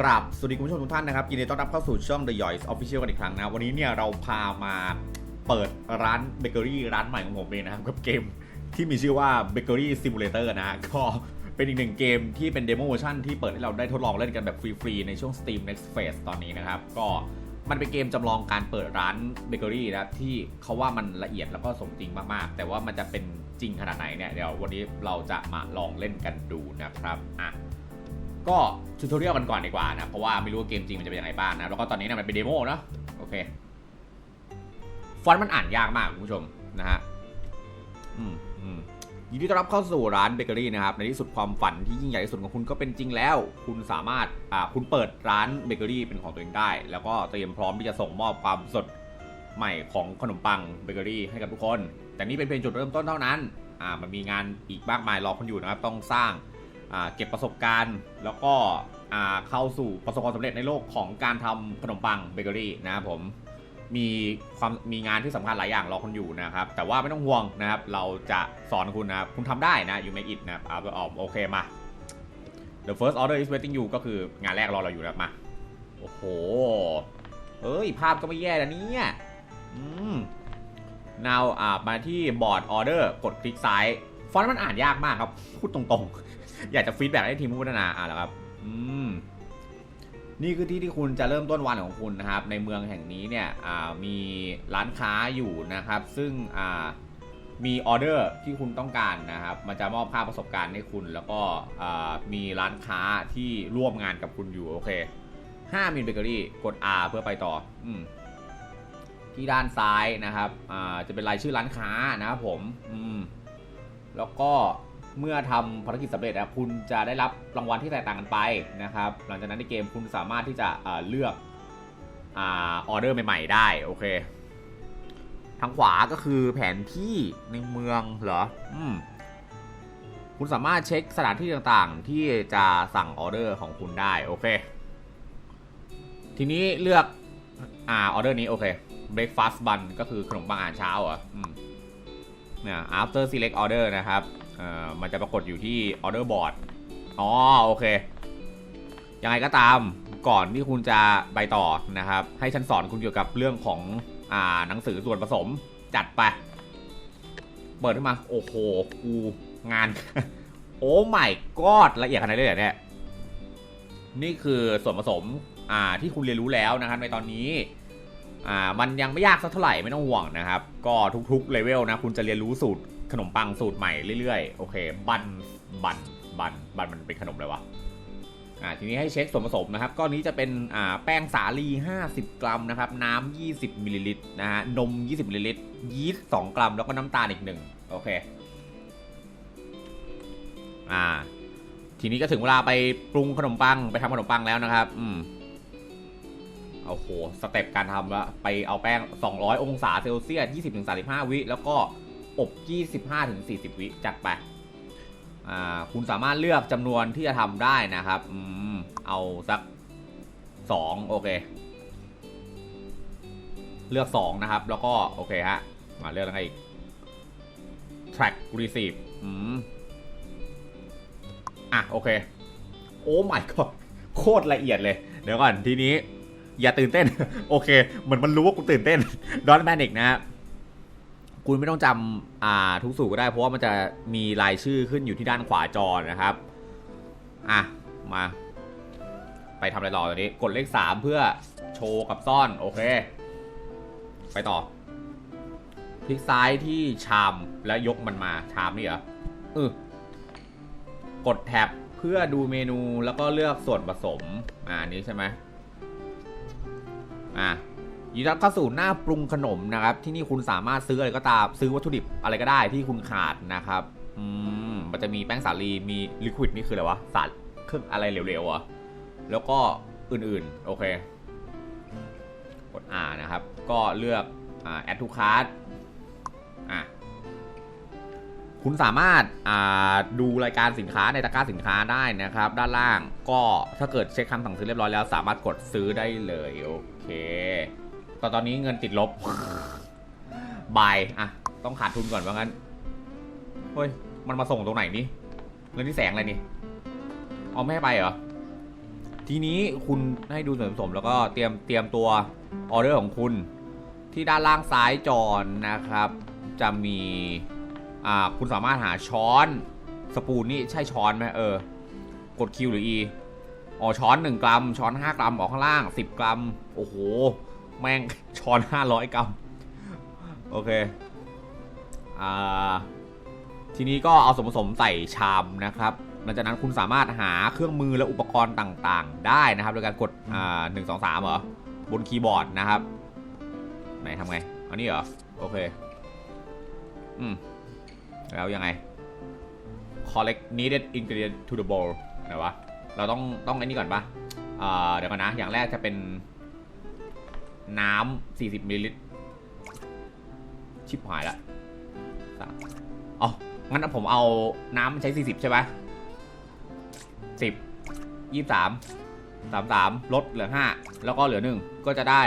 กราบสวัสดีคุณผู้ชมทุกท่านนะครับยินดีต้อนรับเข้าสู่ช่อง The Yoys Official กันอีกครั้งนะวันนี้เนี่ยเราพามาเปิดร้านเบเกอรี่ร้านใหม่ของผมเองนะครับกับเกมที่มีชื่อว่า Bakery Simulator นะฮะก็เป็นอีกหนึ่งเกมที่เป็นเดโมเวอร์ชันที่เปิดให้เราได้ทดลองเล่นกันแบบฟรีๆในช่วง Steam Next Phase ตอนนี้นะครับ ก็มันเป็นเกมจำลองการเปิดร้านเบเกอรี่นะที่เขาว่ามันละเอียดแล้วก็สมจริงมากๆ แต่ว่ามันจะเป็นจริงขนาดไหนเนี่ยเดี๋ยววันนี้เราจะมาลองเล่นกันดูนะครับอะ ก็ทูทอเรียลกันก่อนดีกว่านะ เพราะว่าไม่รู้ว่าเกมจริงมันจะเป็นยังไงบ้างนะ แล้วก็ตอนนี้นี่ยมันเป็นเดโมเนาะ โอเค ฟอนต์มันอ่านยากมากคุณผู้ชมนะฮะ อืมอืมยินดีต้อนรับเข้าสู่ร้านเบเกอรี่นะครับ ในที่สุดความฝันที่ยิ่งใหญ่ที่สุดของคุณก็เป็นจริงแล้ว คุณสามารถ อ่า คุณเปิดร้านเบเกอรี่เป็นของตัวเองได้ แล้วก็เตรียมพร้อมที่จะส่งมอบความสดใหม่ของขนมปังเบเกอรี่ให้กับทุกคน แต่นี่เป็นเพียงจุดเริ่มต้นเท่านั้น อ่า มันมีงานอีกมากมายรอคุณอยู่นะครับ ต้องสร้าง เก็บประสบการณ์ แล้วก็เข้าสู่ประสบความสำเร็จในโลกของการทำขนมปังเบเกอรี่นะครับผมมีความมีงานที่สำคัญหลายอย่างรอคุณอยู่นะครับ แต่ว่าไม่ต้องห่วงนะครับ เราจะสอนคุณนะครับ คุณทำได้นะอยู่ในอิดนะครับเอาออกโอเคมา the first order is waiting you ก็คืองานแรกรอเราอยู่แล้วมา โอ้โหเอ้ย ภาพก็ไม่แย่แล้วเนี่ยอืม now อ่ามาที่บอร์ดออเดอร์กดคลิกซ้าย ฟอนต์มันอ่านยากมากครับ พูดตรงๆ อยากจะฟีดแบ็กให้ทีมผู้พัฒนาอะแล้วครับ อืม นี่คือที่ที่คุณจะเริ่มต้นวันของคุณนะครับ ในเมืองแห่งนี้เนี่ยมีร้านค้าอยู่นะครับ ซึ่งมีออเดอร์ที่คุณต้องการนะครับ มันจะมอบค่าประสบการณ์ให้คุณ แล้วก็มีร้านค้าที่ร่วมงานกับคุณอยู่โอเคห้ามินเบเกอรี่กด R เพื่อไปต่อ อืมที่ด้านซ้ายนะครับ อ่า จะเป็นรายชื่อร้านค้านะครับผม อืม แล้วก็เมื่อทำภารกิจสำเร็จนะคุณจะได้รับรางวัลที่แตกต่างกันไปนะครับ หลังจากนั้นในเกมคุณสามารถที่จะเลือกออเดอร์ใหม่ ๆ ได้โอเคทางขวาก็คือแผนที่ในเมืองเหรออืมคุณสามารถเช็คสถานที่ต่างๆ ที่จะสั่งออเดอร์ของคุณได้โอเค ทีนี้เลือกอ่าออเดอร์นี้โอเค breakfast bun ก็คือขนมปังอาหารเช้าเหรออืม เนี่ย after select order นะครับอ่อมันจะปรากฏอยู่ที่ order board อ๋อโอเค ยังไงก็ตามก่อนที่คุณจะไปต่อนะครับ ให้ฉันสอนคุณเกี่ยวกับเรื่องของอ่าหนังสือส่วนผสมจัดไป เปิดขึ้นมา โอ้โหกูงาน โอ้ไม่กอดละเอียดขนาดนี้เลยเหรอเนี่ยนี่คือส่วนผสมอ่าที่คุณเรียนรู้แล้วนะครับในตอนนี้ อ่ามันยังไม่ยากสักเท่าไหร่ไม่ต้องห่วงนะครับ ก็ทุกๆเลเวลนะคุณจะเรียนรู้สูตรขนมปังสูตรใหม่เรื่อยๆ โอเค บันบันบันบันมันเป็นขนมอะไรวะอ่าทีนี้ให้เช็คส่วนผสมนะครับก้อนนี้จะเป็นอ่าแป้งสาลี 50 กรัมนะครับน้ำ20มิลลิลิตรนะฮะนม 20มิลลิลิตรยีสต์2กรัม แล้วก็น้ำตาลอีกหนึ่งโอเคอ่าทีนี้ก็ถึงเวลาไปปรุงขนมปังไปทำขนมปังแล้วนะครับ อืม โอ้โห สเต็ปการทำละไปเอาแป้ง 200 องศาเซลเซียส 20-35 วิ แล้วก็อบ 25-40 วิจัดไป อ่า คุณสามารถเลือกจำนวนที่จะทำได้นะครับ อืม เอาสัก 2 โอเค เลือก 2 นะครับ แล้วก็ โอเคฮะ มาเลือกอะไรอีก track receive อืม อะ โอเค โอ้ my god โคตรละเอียดเลย เดี๋ยวก่อนทีนี้ อย่าตื่นเต้น โอเค เหมือนมันรู้ว่ากูตื่นเต้นดอนแมนิกนะฮะคุณไม่ต้องจำอ่าทุกสูตรก็ได้ เพราะว่ามันจะมีรายชื่อขึ้นอยู่ที่ด้านขวาจอนะครับ อะ มา ไปทำอะไรต่อตอนนี้ กดเลข 3 เพื่อโชว์กับซ่อน โอเค ไปต่อ คลิกซ้ายที่ชามแล้วยกมันมาชามนี่เหรอเออกดแท็บเพื่อดูเมนูแล้วก็เลือกส่วนผสม อ่าอันนี้ใช่ไหม อะยินดีต้อนรับเข้าสู่หน้าปรุงขนมนะครับ ที่นี่คุณสามารถซื้ออะไรก็ตามซื้อวัตถุดิบอะไรก็ได้ที่คุณขาดนะครับอืมมันจะมีแป้งสาลีมีลิควิดนี่คืออะไรวะสารเครื่องอะไรเหลวๆอะแล้วก็อื่นๆ โอเค กด R นะครับ ก็เลือกอ่า add to cart อะ คุณสามารถาดูรายการสินค้าในตะกร้าสินค้าได้นะครับ ด้านล่างก็ถ้าเกิดเช็คคำสั่งซื้อเรียบร้อยแล้ว สามารถกดซื้อได้เลยโอเคตอนตอนนี้เงินติดลบบายอะต้องขาดทุนก่อนว่างั้นเฮ้ยมันมาส่งตรงไหนนี่เงินที่แสงอะไรนี่เอาไม่ให้ไปเหรอทีนี้คุณให้ดูส่วนผสมแล้วก็เตรียมเตรียมตัวออเดอร์ของคุณ ที่ด้านล่างซ้ายจอนะครับ จะมี อ่าคุณสามารถหาช้อนสปูนนี่ใช่ช้อนไหมเออกด Q หรือ E อ๋อช้อน 1 กรัม ช้อน 5 กรัมออกข้างล่าง 10 กรัม โอ้โห แม่งช้อน 500 กรัม โอเค อ่า ทีนี้ก็เอาส่วนผสมใส่ชามนะครับ หลังจากนั้นคุณสามารถหาเครื่องมือและอุปกรณ์ต่างๆ ได้นะครับ โดยการกด อ่าหนึ่งสองสามเหรอ บนคีย์บอร์ดนะครับ ไหนทำไง อันนี้เหรอ โอเค อืม แล้วยังไง collect needed ingredient to the bowl ไหนวะ เราต้องต้องไอ้นี่ก่อนปะเดี๋ยวก่อนนะ อย่างแรกจะเป็น น้ำ40มิลลิลิตร ชิบหายละอ๋อ งั้นผมเอาน้ำใช้ 40 ใช่ไหมสิบยี่สามสามสามลดเหลือห้าแล้วก็เหลือหนึ่งก็จะได้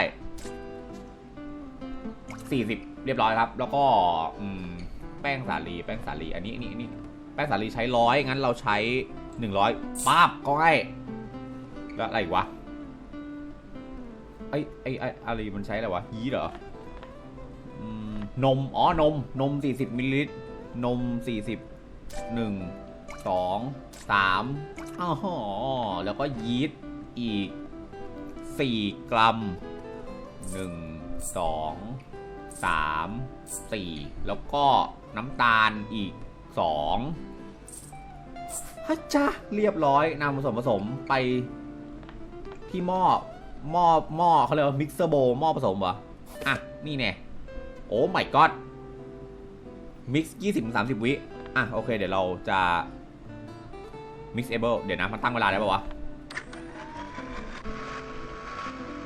40เรียบร้อยครับ แล้วก็ อืม ป้งสาลีแป้งสาลีอันนี้อันนี้อันนี้แป้งสาลีใช้ร้อยงั้นเราใช้100ป๊าบก็ให้แล้วอะไรอีกวะไอ้ไอ้ไอ้อะไรมันใช้อะไรวะยีส์เหรอนม อ๋อ นม นม 40มิลลิลิตร นม 40 1 2 3อ้าวแล้วก็ยีสต์อีก 4 กรัม 1 2 3 4 แล้วก็ น้ำตาลอีก2ฮัจจ้าเรียบร้อยนำผสมผสมไปที่หม้อหม้อหม้อเขาเรียกว่ามิกเซอร์โบหม้อผสมเหรออะ นี่แน่โอ้ my god มิกซ์ยี่สิบสามสิบวิอะ โอเค เดี๋ยวเราจะ mixable เดี๋ยวนะ มันตั้งเวลาได้ปะวะ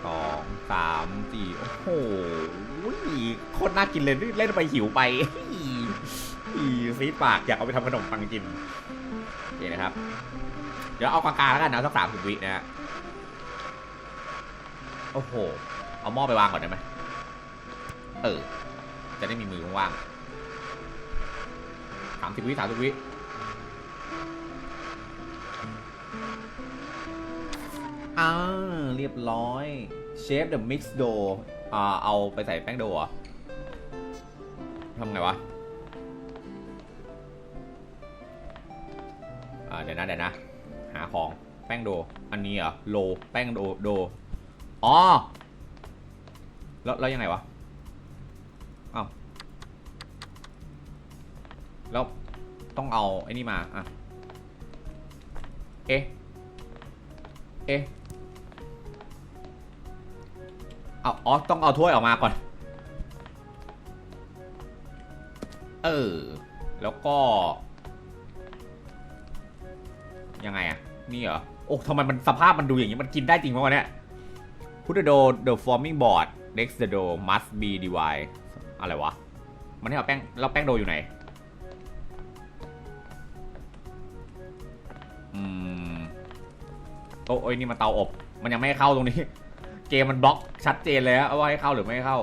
สองสามสี่โอ้โหโคตรน่ากินเลย เล่นไปหิวไป อีซีปากอยากเอาไปทำขนมปังกินโอเคนะครับ เดี๋ยวเอากลางๆแล้วกันนะสักสามสิบวินะฮะโอ้โห เอาหม้อไปวางก่อนได้ไหมเออ จะได้มีมือว่างๆสามสิบวิสามสิบวิอ่าเรียบร้อยเชฟเดอะมิกซ์โดอ่าเอาไปใส่แป้งโดเหรอทำไงวะ ดี๋ยวนะเดี๋ยวนะ หาของแป้งโด อันนี้เหรอโลแป้งโดโดอ๋อแล้วแล้วยังไงวะอ้าวแล้วต้องเอาไอ้นี่มาอะเอ๊ะเอ๊ะเอาอ๋อต้องเอาถ้วยออกมาก่อน เออ แล้วก็ ยังไงอะนี่เหรอ โอ้ทำไมมันสภาพมันดูอย่างนี้ มันกินได้จริงไหมวะเนี่ย Put the dough the forming board next the dough must be divide อะไรวะ มันให้เอาแป้งแล้วแป้งโดอยู่ไหน อืม โอ้ยนี่มันเตาอบ มันยังไม่ให้เข้าตรงนี้ เกมมันบล็อกชัดเจนเลยอะว่าให้เข้าหรือไม่ให้เข้า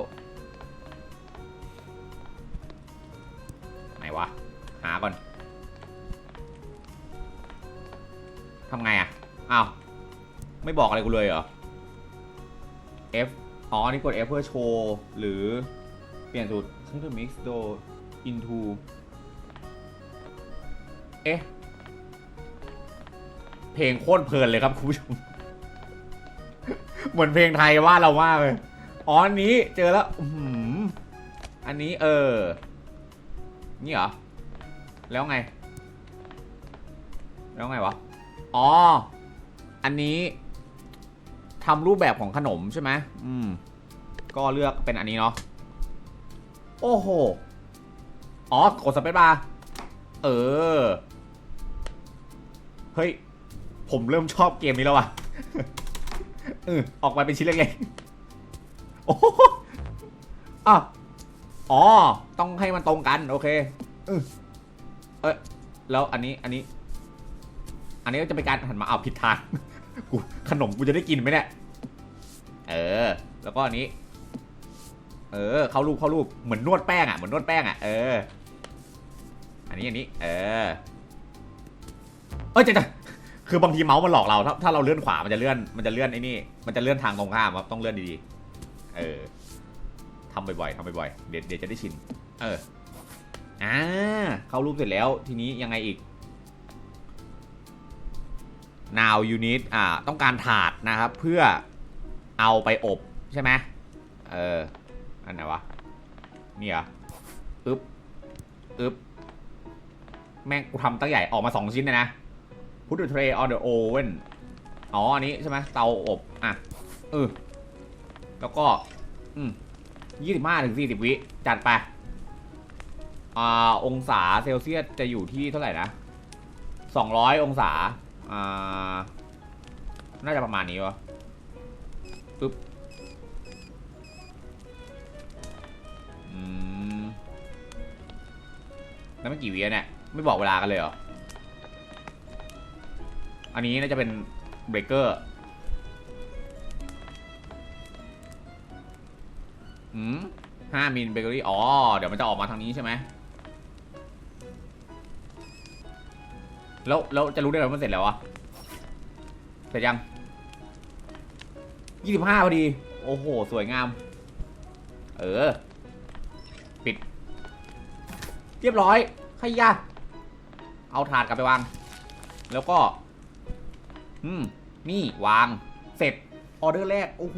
บอกอะไรกูเลยเหรอ F อ๋อ นี่กด F เพื่อโชว์ หรือเปลี่ยนสูตร Center Mix Do into เอ๊ะ เพลงโคตรเพลินเลยครับคุณผู้ชม เหมือนเพลงไทยว่าเรามากเลย อ๋อ อันนี้เจอแล้วอื้อหืออันนี้เออ นี่เหรอ แล้วไง แล้วไงวะ อ๋อ อันนี้ ทำรูปแบบของขนมใช่ไหมอืม ก็เลือกเป็นอันนี้เนาะ โอ้โห อ๋อกดสเปซบาร์ เออ เฮ้ย ผมเริ่มชอบเกมนี้แล้วว่ะเออออกมาเป็นชิ้นเล็กๆ โอ้โหอะอ๋อ ต้องให้มันตรงกัน โอเค เออเอยแล้วอันนี้ อันนี้ อันนี้ก็จะเป็นการหันมาเอาผิดทาง กูขนมกูจะได้กินไหมเนี่ย เออ แล้วก็อันนี้ เออ เข้ารูปเข้ารูป เหมือนนวดแป้งอะ เหมือนนวดแป้งอะ เออ อันนี้อันนี้ เออ เอ้ยจะจะคือบางทีเมาส์มันหลอกเรา ถ้าถ้าเราเลื่อนขวา มันจะเลื่อน มันจะเลื่อนไอ้นี่ มันจะเลื่อนทางตรงข้ามครับ ต้องเลื่อนดีๆ เออทำบ่อยๆทำบ่อยๆ เดี๋ยวเดี๋ยวจะได้ชิน เออ อ่า เข้ารูปเสร็จแล้ว ทีนี้ยังไงอีก now you need อ่า ต้องการถาดนะครับ เพื่อ เอาไปอบใช่ไหมเออ อันไหนวะ นี่เหรออึ๊บอึ๊บ แม่งกูทำตั้งใหญ่ออกมาสองชิ้นเลยนะ put the tray on the oven อ๋อ อันนี้ใช่ไหมเตาอบ อะเออแล้วก็ อืมยี่สิบห้าถึงสี่สิบวิ จัดไป อ่า องศาเซลเซียสจะอยู่ที่เท่าไหร่นะสองร้อยองศา อ่า น่าจะประมาณนี้วะ ปึ๊บอืมแล้วมันกี่วิอะเนี่ย ไม่บอกเวลากันเลยเหรอ อันนี้น่าจะเป็นเบรกเกอร์อืมห้ามิลเบเกอรี่ อ๋อ เดี๋ยวมันจะออกมาทางนี้ใช่ไหมแล้วแล้วจะรู้ได้ไงว่ามันเสร็จแล้วอะเสร็จยัง ยี่สิบห้าพอดี โอ้โห สวยงาม เออ ปิด เรียบร้อยใครยะเอาถาดกลับไปวาง แล้วก็ อืม นี่วาง เสร็จ ออเดอร์แรก โอ้โห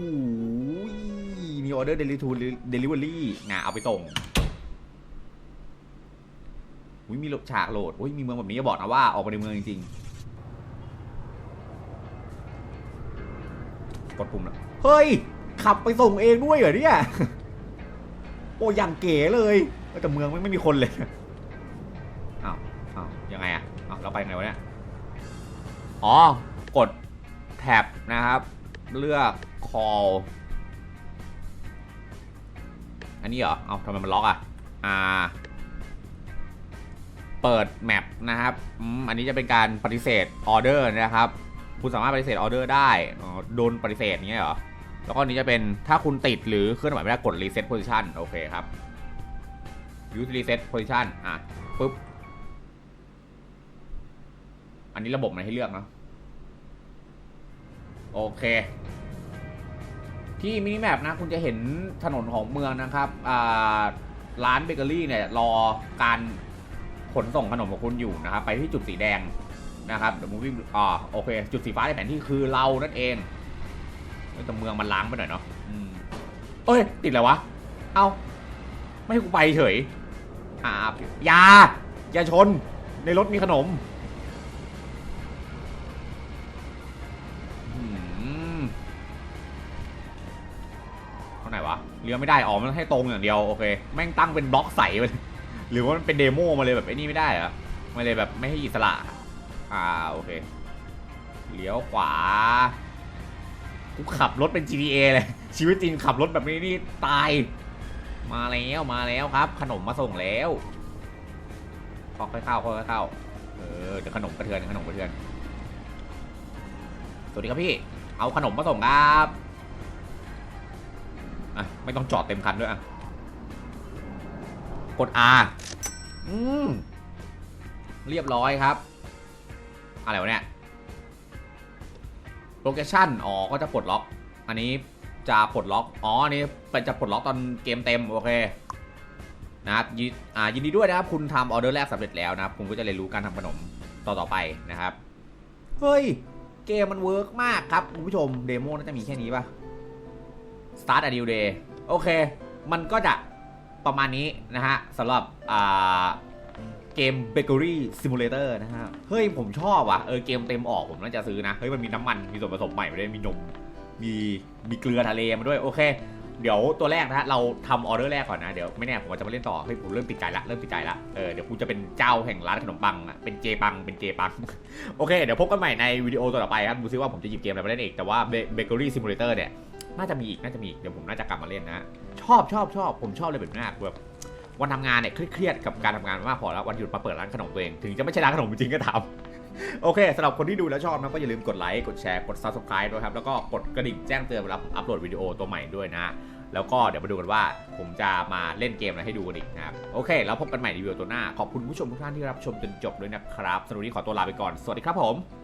มีออเดอร์เดลิทูเดลิเวอรี่งาเอาไปส่งอุ้ยมีฉากโหลดอุ้ยมีเมืองแบบนี้จะบอกนะว่าออกไปในเมืองจริงๆ กดปุ่มแล้วเฮ้ย ขับไปส่งเองด้วยเหรอเนี่ย โอ้ยังเก๋เลยแต่เมืองไม่ไม่มีคนเลยอ้าวอ้าวยังไงอะอ้าวเราไปไงวะเนี่ย อ๋อ กดแท็บนะครับ เลือก call อันนี้เหรอ เอาทำไมมันล็อกอะ อ่า เปิดแมปนะครับ อันนี้จะเป็นการปฏิเสธออเดอร์นะครับ คุณสามารถปฏิเสธออเดอร์ได้โดนปฏิเสธอย่างเงี้ยเหรอ แล้วก็นี้จะเป็นถ้าคุณติดหรือเคลื่อนไหวไม่ได้กด reset position โอเคครับ use reset position อะปุ๊บ อันนี้ระบบมันให้เลือกเนาะโอเค ที่มินิแมปนะคุณจะเห็นถนนของเมืองนะครับร้านเบเกอรี่เนี่ยรอการขนส่งขนมของคุณอยู่นะครับ ไปที่จุดสีแดง นะครับเดี๋ยวมูวิ่งอ่าโอเค จุดสีฟ้าในแผนที่คือเรานั่นเองแต่เมืองมันล้างไปหน่อยเนาะเอ้ย ติดแล้ววะ เอา ไม่ให้กูไปเฉยอ่าอย่าอย่าชน ในรถมีขนมเท่าไหนวะ เลี้ยวไม่ได้ อ๋อ มันให้ตรงอย่างเดียว โอเค แม่งตั้งเป็นบล็อกใสไปเลยหรือว่ามันเป็นเดโมมาเลยแบบไอ้นี่ไม่ได้เหรอมาเลยแบบไม่ให้อิสระ อ่าโอเค เลี้ยวขวา กูขับรถเป็น GTA เลย ชีวิตจริงขับรถแบบนี้นี่ตาย มาแล้วมาแล้วครับ ขนมมาส่งแล้วค่อยๆเข้าค่อยๆเข้า เออเดี๋ยวขนมกระเทือนขนมกระเทือน สวัสดีครับพี่ เอาขนมมาส่งครับอะไม่ต้องจอดเต็มคันด้วยอะ กด R อืม เรียบร้อยครับ อะไรวะเนี่ยโลเคชั่นอ๋อก็จะปลดล็อก อันนี้จะปลดล็อก อ๋ออันนี้เป็นจะปลดล็อกตอนเกมเต็ม โอเคนะครับยินอ่ายินดีด้วยนะครับ คุณทำออเดอร์แรกสำเร็จแล้วนะครับ คุณก็จะเรียนรู้การทำขนมต่อต่อไปนะครับ เฮ้ย เกมมันเวิร์กมากครับ คุณผู้ชม เดโมน่าจะมีแค่นี้ป่ะ Start a new day โอเค มันก็จะประมาณนี้นะฮะสำหรับอ่า เกม Bakery Simulator นะฮะ เฮ้ยผมชอบว่ะ เออเกมเต็มออกผมน่าจะซื้อนะ เฮ้ยมันมีน้ำมัน มีส่วนผสมใหม่มาด้วย มีนม มีมีเกลือทะเลมาด้วย โอเค เดี๋ยวตัวแรกนะเราทำออเดอร์แรกก่อนนะ เดี๋ยวไม่แน่ผมอาจจะมาเล่นต่อ เฮ้ยผมเริ่มติดใจละ เริ่มติดใจละ เออเดี๋ยวกูจะเป็นเจ้าแห่งร้านขนมปังอะเป็นเจปัง เป็นเจปัง โอเค เดี๋ยวพบกันใหม่ในวิดีโอต่อไปครับ ดูซิว่าผมจะหยิบเกมอะไรมาเล่นอีก แต่ว่า Bakery Simulator เนี่ย น่าจะมีอีก น่าจะมีอีก เดี๋ยวผมน่าจะกลับมาเล่นนะ ชอบชอบชอบผมชอบเลยแบบนี้แบบ วันทำงานเนี่ยเครียดกับการทำงานมากพอแล้ววันหยุดมาเปิดร้านขนมตัวเองถึงจะไม่ใช่ร้านขนมจริงก็ทำโอเคสำหรับคนที่ดูแล้วชอบนะก็อย่าลืมกดไลค์กดแชร์กด subscribe ด้วยครับแล้วก็กดกระดิ่งแจ้งเตือนเวลาอัปโหลดวิดีโอตัวใหม่ด้วยนะแล้วก็เดี๋ยวมาดูกันว่าผมจะมาเล่นเกมอะไรให้ดูกันอีกนะครับ โอเค แล้วพบกันใหม่ในวิดีโอตัวหน้า ขอบคุณผู้ชมทุกท่านที่รับชมจนจบด้วยนะครับสำหรับวันนี้ขอตัวลาไปก่อน สวัสดีครับผม